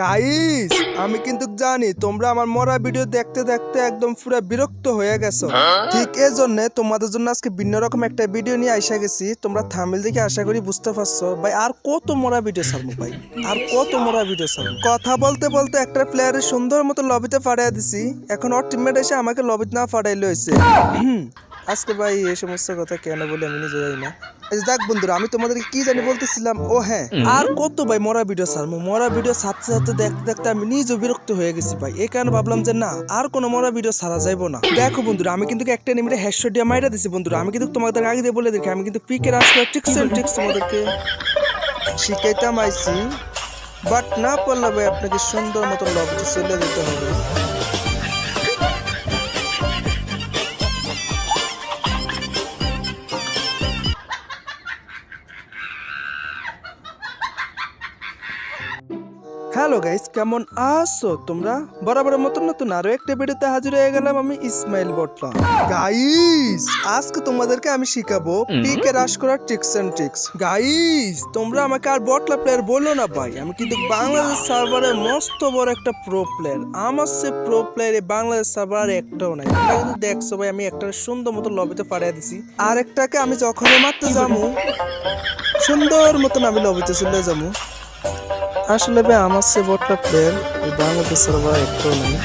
Guys আমি কিন্তু জানি তোমরা আমার মরা ভিডিও দেখতে দেখতে একদম পুরো বিরক্ত হয়ে গেছো। ঠিক এই জন্য তোমাদের জন্য আজকে ভিন্ন রকম একটা ভিডিও নিয়ে আইসা গেছি। তোমরা থামিল দেখে আশা করি বুঝতে পারছ। ভাই আর কত মরা ভিডিও ছাড়বো ভাই? আর কত মরা ভিডিও ছাড়বো? কথা বলতে বলতে একটা প্লেয়ারের সুন্দর মতো লবিতে ফাড়াই দিছি। এখন ওর টিমমেট এসে আমাকে লবিতে না ফাড়াইলে হয়েছে আজকে ভাই এই সমস্ত কথা কেন বলে আমি নিজে জানি না। যাক বন্ধুরা আমি তোমাদেরকে কি জানি বলতেছিলাম? ও হ্যাঁ আর কত ভাই মরা ভিডিও ছাড়বো? মরা ভিডিও ছাড়তে ছাড়তে দেখতে দেখতে আমি নিজে বিরক্ত হয়ে গেছি ভাই। এই কারণে ভাবলাম যে না আর কোনো মরা ভিডিও ছাড়া যাইবো না। দেখো বন্ধুরা আমি কিন্তু একটা নিমিটে হেডশট দিয়ে মাইরা দিছি বন্ধুরা। আমি কিন্তু তোমাদের আগে দিয়ে বলে দেখি আমি কিন্তু পিকের আসলে ট্রিক্স এন্ড ট্রিক্স তোমাদেরকে শিখাইতাম আইছি। বাট না পারলে ভাই আপনাকে সুন্দর মতো লবিতে চলে যেতে হবে। হ্যালো গাইস কেমন আছো তোমরা? বরাবরের মতন নতুন আরও একটা ভিডিওতে হাজির হয়ে গেলাম আমি ইসমাইল বটলা। গাইস আজকে তোমাদেরকে আমি শিখাবো পিকে রাশ করার ট্রিক্স এন্ড ট্রিক্স গাইস তোমরা আমাকে আর বটলা প্লেয়ার বলো না ভাই আমি কিন্তু বাংলাদেশ সার্ভারে মস্ত বড় একটা প্রো প্লেয়ার আমার সে প্রো প্লেয়ার এই বাংলাদেশ সার্ভার একটাও নাই। তোমরা কিন্তু দেখছ ভাই আমি একটা সুন্দর মতো লবিতে পাঠিয়ে দিছি। আর একটাকে আমি যখনই মারতে যাব সুন্দর মতন আমি লবিতে চলে যাব। আসলে ভাই আমার সে বটটা প্লেয়ার এই বাংলাদেশ সার্ভার একটাও নেই